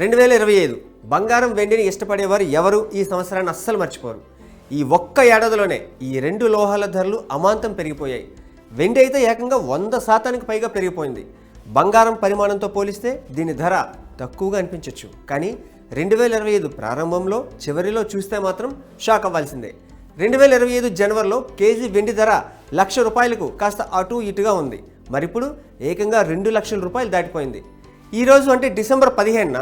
రెండు వేల ఇరవై ఐదు బంగారం వెండిని ఇష్టపడేవారు ఎవరు? ఈ సంవత్సరాన్ని అస్సలు మర్చిపోరు. ఈ ఒక్క ఏడాదిలోనే ఈ రెండు లోహాల ధరలు అమాంతం పెరిగిపోయాయి. వెండి అయితే ఏకంగా వంద శాతానికి పైగా పెరిగిపోయింది. బంగారం పరిమాణంతో పోలిస్తే దీని ధర తక్కువగా అనిపించవచ్చు కానీ రెండు వేల ఇరవై ఐదు ప్రారంభంలో చివరిలో చూస్తే మాత్రం షాక్ అవ్వాల్సిందే. రెండు వేల ఇరవై ఐదు జనవరిలో కేజీ వెండి ధర లక్ష రూపాయలకు కాస్త అటు ఇటుగా ఉంది. మరిప్పుడు ఏకంగా రెండు లక్షల రూపాయలు దాటిపోయింది. ఈరోజు అంటే డిసెంబర్ పదిహేనున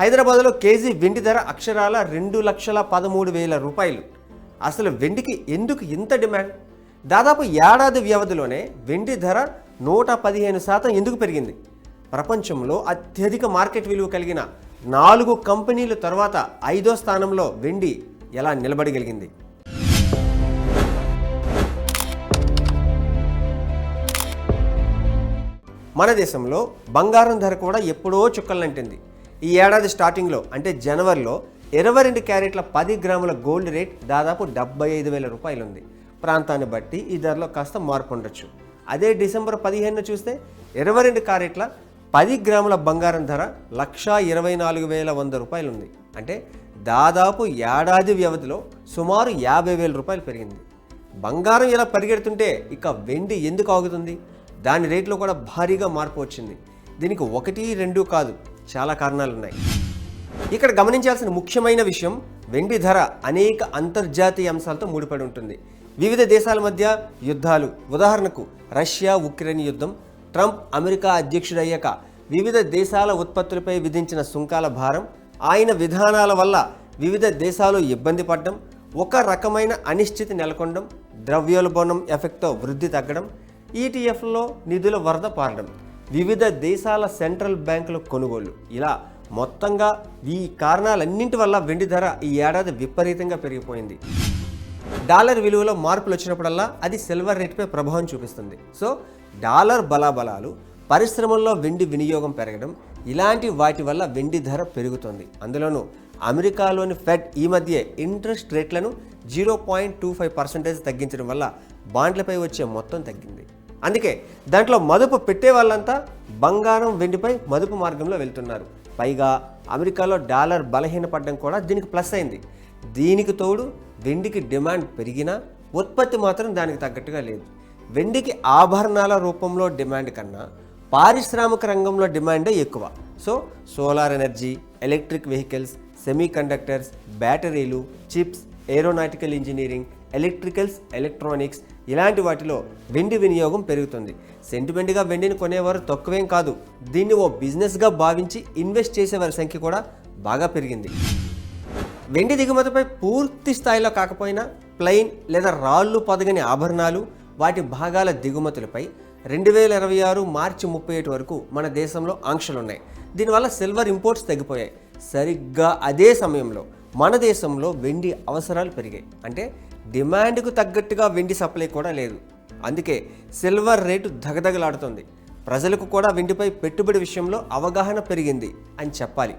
హైదరాబాద్లో కేజీ వెండి ధర అక్షరాల రెండు లక్షల పదమూడు వేల రూపాయలు. అసలు వెండికి ఎందుకు ఇంత డిమాండ్? దాదాపు ఏడాది వ్యవధిలోనే వెండి ధర నూట పదిహేను శాతం ఎందుకు పెరిగింది? ప్రపంచంలో అత్యధిక మార్కెట్ విలువ కలిగిన నాలుగు కంపెనీల తర్వాత ఐదో స్థానంలో వెండి ఎలా నిలబడగలిగింది? మన దేశంలో బంగారం ధర కూడా ఎప్పుడో చుక్కలంటింది. ఈ ఏడాది స్టార్టింగ్లో అంటే జనవరిలో ఇరవై రెండు క్యారెట్ల పది గ్రాముల గోల్డ్ రేట్ దాదాపు డెబ్బై ఐదు వేల రూపాయలు ఉంది ప్రాంతాన్ని బట్టి ఈ ధరలో కాస్త మార్పు ఉండొచ్చు అదే డిసెంబర్ పదిహేను చూస్తే ఇరవై రెండు క్యారెట్ల పది గ్రాముల బంగారం ధర లక్షా ఇరవై నాలుగు వేల వంద రూపాయలు ఉంది అంటే దాదాపు ఏడాది వ్యవధిలో సుమారు యాభై వేల రూపాయలు పెరిగింది. బంగారం ఇలా పరిగెడుతుంటే ఇక వెండి ఎందుకు ఆగుతుంది? దాని రేట్లో కూడా భారీగా మార్పు వచ్చింది. దీనికి ఒకటి రెండు కాదు చాలా కారణాలు ఉన్నాయి ఇక్కడ గమనించాల్సిన ముఖ్యమైన విషయం వెండి ధర అనేక అంతర్జాతీయ అంశాలతో ముడిపడి ఉంటుంది. వివిధ దేశాల మధ్య యుద్ధాలు. ఉదాహరణకు రష్యా ఉక్రెయిన్ యుద్ధం. ట్రంప్ అమెరికా అధ్యక్షుడయ్యాక వివిధ దేశాల ఉత్పత్తులపై విధించిన సుంకాల భారం ఆయన విధానాల వల్ల వివిధ దేశాలు ఇబ్బంది పడడం ఒక రకమైన అనిశ్చితి నెలకొనడం ద్రవ్యోల్బణం ఎఫెక్ట్తో వృద్ధి తగ్గడం ఈటీఎఫ్లో నిధుల వరద పారడం. వివిధ దేశాల సెంట్రల్ బ్యాంకుల కొనుగోలు ఇలా మొత్తంగా ఈ కారణాలన్నింటి వల్ల వెండి ధర ఈ ఏడాది విపరీతంగా పెరిగిపోయింది. డాలర్ విలువలో మార్పులు వచ్చినప్పుడల్లా అది సిల్వర్ రేట్పై ప్రభావం చూపిస్తుంది. సో డాలర్ బలాబలాలు పరిశ్రమల్లో వెండి వినియోగం పెరగడం ఇలాంటి వాటి వల్ల వెండి ధర పెరుగుతుంది. అందులోనూ అమెరికాలోని ఫెడ్ ఈ మధ్య ఇంట్రెస్ట్ రేట్లను zero point two five percentage తగ్గించడం వల్ల బాండ్లపై వచ్చే మొత్తం తగ్గింది. అందుకే దాంట్లో మదుపు పెట్టే వాళ్ళంతా బంగారం వెండిపై మదుపు మార్గంలో వెళ్తున్నారు. పైగా అమెరికాలో డాలర్ బలహీనపడడం కూడా దీనికి ప్లస్ అయింది. దీనికి తోడు వెండికి డిమాండ్ పెరిగినా ఉత్పత్తి మాత్రం దానికి తగ్గట్టుగా లేదు. వెండికి ఆభరణాల రూపంలో డిమాండ్ కన్నా పారిశ్రామిక రంగంలో డిమాండే ఎక్కువ. So solar energy electric vehicles semi conductors బ్యాటరీలు chips aeronautical engineering electricals electronics ఇలాంటి వాటిలో వెండి వినియోగం పెరుగుతుంది. సెంటిమెంట్గా వెండిని కొనేవారు తక్కువేం కాదు. దీన్ని ఓ బిజినెస్గా భావించి ఇన్వెస్ట్ చేసేవారి సంఖ్య కూడా బాగా పెరిగింది. వెండి దిగుమతిపై పూర్తి స్థాయిలో కాకపోయినా ప్లెయిన్ లేదా రాళ్ళు పదగని ఆభరణాలు వాటి భాగాల దిగుమతులపై రెండు వేల ఇరవై ఆరు మార్చి ముప్పై ఒకటి వరకు మన దేశంలో ఆంక్షలు ఉన్నాయి దీనివల్ల సిల్వర్ ఇంపోర్ట్స్ తగ్గిపోయాయి. సరిగ్గా అదే సమయంలో మన దేశంలో వెండి అవసరాలు పెరిగాయి. అంటే డిమాండ్కు తగ్గట్టుగా వెండి సప్లై కూడా లేదు. అందుకే సిల్వర్ రేటు దగదగలాడుతుంది ప్రజలకు కూడా వెండిపై పెట్టుబడి విషయంలో అవగాహన పెరిగింది అని చెప్పాలి.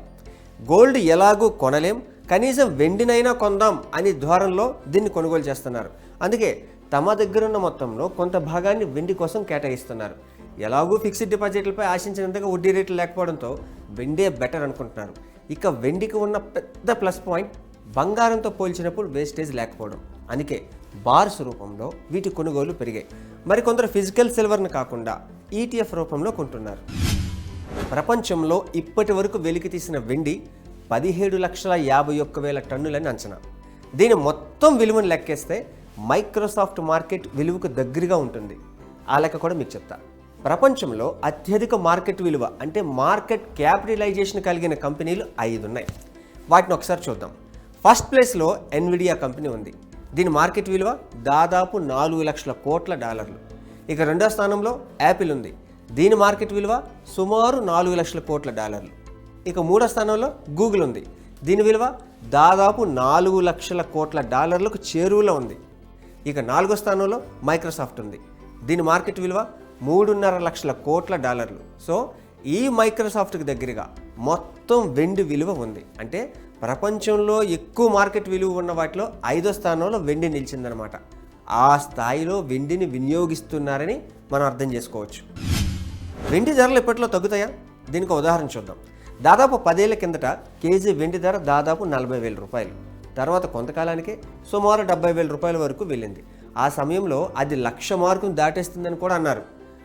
గోల్డ్ ఎలాగూ కొనలేం కనీసం వెండినైనా కొందాం అని ధోరణిలో దీన్ని కొనుగోలు చేస్తున్నారు. అందుకే తమ దగ్గరున్న మొత్తంలో కొంత భాగాన్ని వెండి కోసం కేటాయిస్తున్నారు. ఎలాగూ ఫిక్స్డ్ డిపాజిట్లపై ఆశించినంతగా వడ్డీ రేట్లు లేకపోవడంతో వెండే బెటర్ అనుకుంటున్నారు. ఇక వెండికి ఉన్న పెద్ద ప్లస్ పాయింట్ బంగారంతో పోల్చినప్పుడు వేస్టేజ్ లేకపోవడం. అందుకే బార్స్ రూపంలో వీటి కొనుగోలు పెరిగాయి. మరికొందరు ఫిజికల్ సిల్వర్ని కాకుండా ఈటీఎఫ్ రూపంలో కొంటున్నారు. ప్రపంచంలో ఇప్పటి వరకు వెలికి తీసిన వెండి పదిహేడు లక్షల యాభై ఒక్క వేల టన్నులని అంచనా. దీని మొత్తం విలువను లెక్కేస్తే మైక్రోసాఫ్ట్ మార్కెట్ విలువకు దగ్గరగా ఉంటుంది. ఆ లెక్క కూడా మీకు చెప్తా. ప్రపంచంలో అత్యధిక మార్కెట్ విలువ అంటే మార్కెట్ క్యాపిటలైజేషన్ కలిగిన కంపెనీలు ఐదు ఉన్నాయి వాటిని ఒకసారి చూద్దాం. ఫస్ట్ ప్లేస్లో ఎన్విడియా కంపెనీ ఉంది. దీని మార్కెట్ విలువ దాదాపు నాలుగు లక్షల కోట్ల డాలర్లు. ఇక రెండో స్థానంలో యాపిల్ ఉంది. దీని మార్కెట్ విలువ సుమారు నాలుగు లక్షల కోట్ల డాలర్లు. ఇక మూడో స్థానంలో గూగుల్ ఉంది. దీని విలువ దాదాపు నాలుగు లక్షల కోట్ల డాలర్లకు చేరువలో ఉంది. ఇక నాలుగో స్థానంలో మైక్రోసాఫ్ట్ ఉంది. దీని మార్కెట్ విలువ మూడున్నర లక్షల కోట్ల డాలర్లు. సో ఈ మైక్రోసాఫ్ట్కి దగ్గరగా మొత్తం వెండి విలువ ఉంది. అంటే ప్రపంచంలో ఎక్కువ మార్కెట్ విలువ ఉన్న వాటిలో ఐదో స్థానంలో వెండి నిలిచిందనమాట ఆ స్థాయిలో వెండిని వినియోగిస్తున్నారని మనం అర్థం చేసుకోవచ్చు. వెండి ధరలు ఎప్పట్లో తగ్గుతాయా? దీనికి ఉదాహరణ చూద్దాం. దాదాపు పదేళ్ళ కిందట కేజీ వెండి ధర దాదాపు నలభై వేల రూపాయలు. తర్వాత కొంతకాలానికే సుమారు డెబ్బై వేల రూపాయల వరకు వెళ్ళింది. ఆ సమయంలో అది లక్ష మార్కును దాటేస్తుందని కూడా అన్నారు.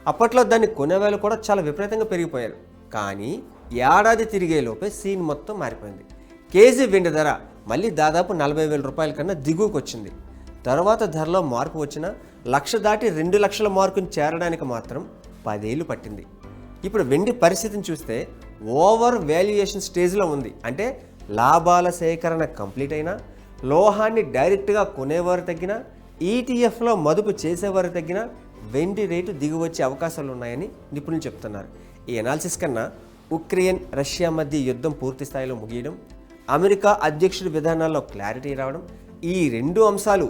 అప్పట్లో దాన్ని కొనేవాళ్ళు కూడా చాలా విపరీతంగా పెరిగిపోయారు. కానీ ఏడాది తిరిగే లోపే సీన్ మొత్తం మారిపోయింది. కేజీ వెండి ధర మళ్ళీ దాదాపు నలభై వేల రూపాయల కన్నా దిగువకు వచ్చింది తర్వాత ధరలో మార్పు వచ్చిన లక్ష దాటి రెండు లక్షల మార్కును చేరడానికి మాత్రం పదేళ్ళు పట్టింది. ఇప్పుడు వెండి పరిస్థితిని చూస్తే ఓవర్ వాల్యుయేషన్ స్టేజ్లో ఉంది. అంటే లాభాల సేకరణ కంప్లీట్ అయినా లోహాన్ని డైరెక్ట్గా కొనేవారు తగ్గినా ఈటీఎఫ్లో మదుపు చేసేవారు తగ్గినా వెండి రేటు దిగువచ్చే అవకాశాలు ఉన్నాయని నిపుణులు చెప్తున్నారు. ఈ అనాలిసిస్ కన్నా ఉక్రెయిన్ రష్యా మధ్య యుద్ధం పూర్తి స్థాయిలో ముగియడం అమెరికా అధ్యక్షుడి విధానాల్లో క్లారిటీ రావడం ఈ రెండు అంశాలు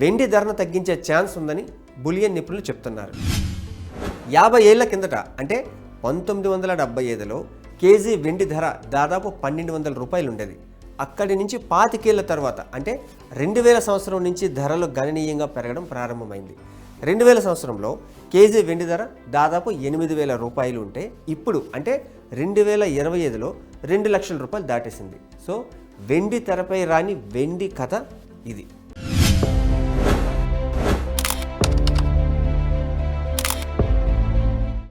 వెండి ధరను తగ్గించే ఛాన్స్ ఉందని బులియన్ నిపుణులు చెప్తున్నారు. యాభై ఏళ్ళ కిందట అంటే పంతొమ్మిది వందల డెబ్బై ఐదులో కేజీ వెండి ధర దాదాపు పన్నెండు వందల రూపాయలు ఉండేది అక్కడి నుంచి పాతికేళ్ళ తర్వాత అంటే రెండు వేల సంవత్సరం నుంచి ధరలు గణనీయంగా పెరగడం ప్రారంభమైంది. రెండు వేల సంవత్సరంలో కేజీ వెండి ధర దాదాపు ఎనిమిది వేల రూపాయలు ఉంటే ఇప్పుడు అంటే రెండు వేల ఇరవై ఐదులో రెండు లక్షల రూపాయలు దాటేసింది. సో వెండి తెరపై రాని వెండి కథ ఇది.